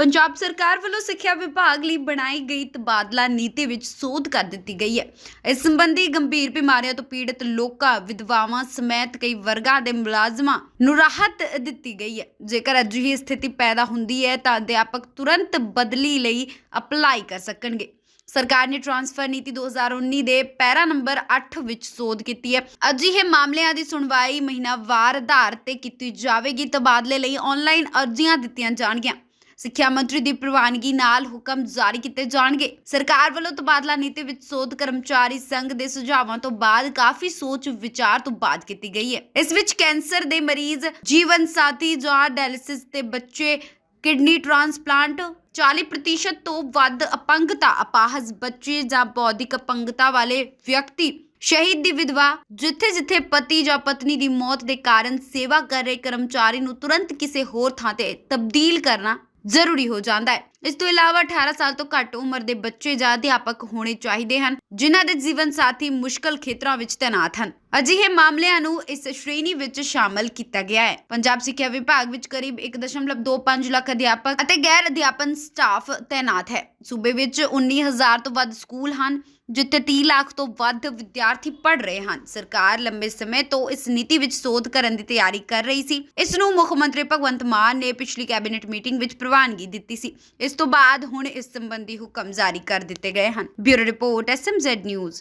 ਪੰਜਾਬ ਸਰਕਾਰ ਵੱਲੋਂ ਸਿੱਖਿਆ ਵਿਭਾਗ ਲਈ ਬਣਾਈ ਗਈ ਤਬਾਦਲਾ ਨੀਤੀ ਵਿੱਚ ਸੋਧ ਕਰ ਦਿੱਤੀ ਗਈ ਹੈ। ਇਸ ਸੰਬੰਧੀ ਗੰਭੀਰ ਬਿਮਾਰੀਆਂ ਤੋਂ ਪੀੜਤ ਲੋਕਾਂ, ਵਿਧਵਾਵਾਂ ਸਮੇਤ ਕਈ ਵਰਗਾਂ ਦੇ ਮੁਲਾਜ਼ਮਾਂ ਨੂੰ ਰਾਹਤ ਦਿੱਤੀ ਗਈ ਹੈ। ਜੇਕਰ ਅਜਿਹੀ ਸਥਿਤੀ ਪੈਦਾ ਹੁੰਦੀ ਹੈ ਤਾਂ ਅਧਿਆਪਕ ਤੁਰੰਤ ਬਦਲੀ ਲਈ ਅਪਲਾਈ ਕਰ ਸਕਣਗੇ। ਸਰਕਾਰ ਨੇ ਟਰਾਂਸਫਰ ਨੀਤੀ 2019 ਦੇ ਪੈਰਾ ਨੰਬਰ 8 ਵਿੱਚ ਸੋਧ ਕੀਤੀ ਹੈ। ਅਜਿਹੇ ਮਾਮਲਿਆਂ ਦੀ ਸੁਣਵਾਈ ਮਹੀਨਾਵਾਰ ਆਧਾਰ ਤੇ ਕੀਤੀ ਜਾਵੇਗੀ। ਤਬਾਦਲੇ ਲਈ ਆਨਲਾਈਨ ਅਰਜ਼ੀਆਂ ਦਿੱਤੀਆਂ ਜਾਣਗੀਆਂ। ਸਿੱਖਿਆ ਮੰਤਰੀ ਦੀ ਪ੍ਰਵਾਨਗੀ ਨਾਲ ਹੁਕਮ ਜਾਰੀ ਕੀਤੇ ਜਾਣਗੇ। ਸਰਕਾਰ ਵੱਲੋਂ ਤਬਾਦਲਾ ਨੀਤੀ ਵਿੱਚ ਸੋਧ ਕਰਮਚਾਰੀ ਸੰਘ ਦੇ ਸੁਝਾਵਾਂ ਤੋਂ ਬਾਅਦ ਕਾਫੀ ਸੋਚ ਵਿਚਾਰ ਤੋਂ ਬਾਅਦ ਕੀਤੀ ਗਈ ਹੈ। ਇਸ ਵਿੱਚ ਕੈਂਸਰ ਦੇ ਮਰੀਜ਼, ਜੀਵਨ ਸਾਥੀ ਜਾਂ ਡਾਇਲਿਸਿਸ ਤੇ ਬੱਚੇ, ਕਿਡਨੀ ਟ੍ਰਾਂਸਪਲਾਂਟ 40% ਤੋਂ ਵੱਧ ਅਪੰਗਤਾ, ਅਪਾਹਜ ਬੱਚੇ ਜਾਂ ਬੌਧਿਕ ਅਪੰਗਤਾ ਵਾਲੇ ਵਿਅਕਤੀ, ਸ਼ਹੀਦ ਦੀ ਵਿਧਵਾ ਜਿੱਥੇ ਜਿੱਥੇ ਪਤੀ ਜਾਂ ਪਤਨੀ ਦੀ ਮੌਤ ਦੇ ਕਾਰਨ ਸੇਵਾ ਕਰ ਰਹੇ ਕਰਮਚਾਰੀ ਨੂੰ ਤੁਰੰਤ ਕਿਸੇ ਹੋਰ ਥਾਂ ਤੇ ਤਬਦੀਲ ਕਰਨਾ ਜ਼ਰੂਰੀ ਹੋ ਜਾਂਦਾ ਹੈ। ਇਸ ਤੋਂ ਇਲਾਵਾ 18 ਸਾਲ ਤੋਂ ਘੱਟ ਉਮਰ ਦੇ ਬੱਚੇ ਜਾਂ ਅਧਿਆਪਕ ਹੋਣੇ ਚਾਹੀਦੇ ਹਨ, ਜਿਨ੍ਹਾਂ ਦੇ ਜੀਵਨ ਸਾਥੀ ਮੁਸ਼ਕਲ ਖੇਤਰਾਂ ਵਿੱਚ ਤੈਨਾਤ ਹਨ। ਅਜਿਹੇ ਮਾਮਲਿਆਂ ਨੂੰ ਇਸ ਸ਼੍ਰੇਣੀ ਵਿੱਚ ਸ਼ਾਮਲ ਕੀਤਾ ਗਿਆ ਹੈ। ਪੰਜਾਬ ਸਿੱਖਿਆ ਵਿਭਾਗ ਵਿੱਚ ਕਰੀਬ 1.25 ਲੱਖ ਅਧਿਆਪਕ ਅਤੇ ਗੈਰ ਅਧਿਆਪਨ ਸਟਾਫ ਤੈਨਾਤ ਹੈ। ਸੂਬੇ ਵਿੱਚ 19000 ਤੋਂ ਵੱਧ ਸਕੂਲ ਹਨ, ਜਿੱਥੇ 30 ਲੱਖ ਤੋਂ ਵੱਧ ਵਿਦਿਆਰਥੀ ਪੜ੍ਹ ਰਹੇ ਹਨ। ਸਰਕਾਰ ਲੰਬੇ ਸਮੇਂ ਤੋਂ ਇਸ ਨੀਤੀ ਵਿੱਚ ਸੋਧ ਕਰਨ ਦੀ ਤਿਆਰੀ ਕਰ ਰਹੀ ਸੀ। ਇਸ ਨੂੰ ਮੁੱਖ ਮੰਤਰੀ ਭਗਵੰਤ ਮਾਨ ਨੇ ਪਿਛਲੀ ਕੈਬਨਿਟ ਮੀਟਿੰਗ ਵਿੱਚ ਪ੍ਰਵਾਨਗੀ ਦਿੱਤੀ ਸੀ। ਇਸ ਤੋਂ ਬਾਅਦ ਹੁਣ ਇਸ ਸੰਬੰਧੀ ਹੁਕਮ ਜਾਰੀ ਕਰ ਦਿੱਤੇ ਗਏ ਹਨ। Bureau report SMZ news.